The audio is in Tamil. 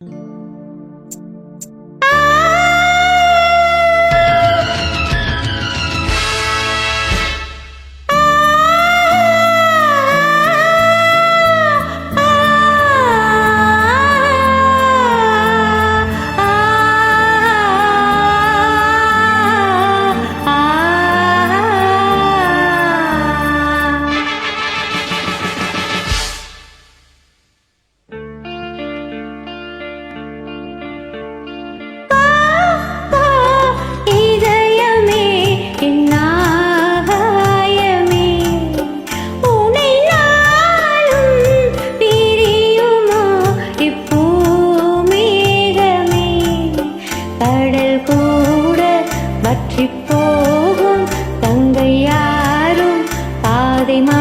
Mm-hmm. போகும். தங்கை யாரும் பாதை மா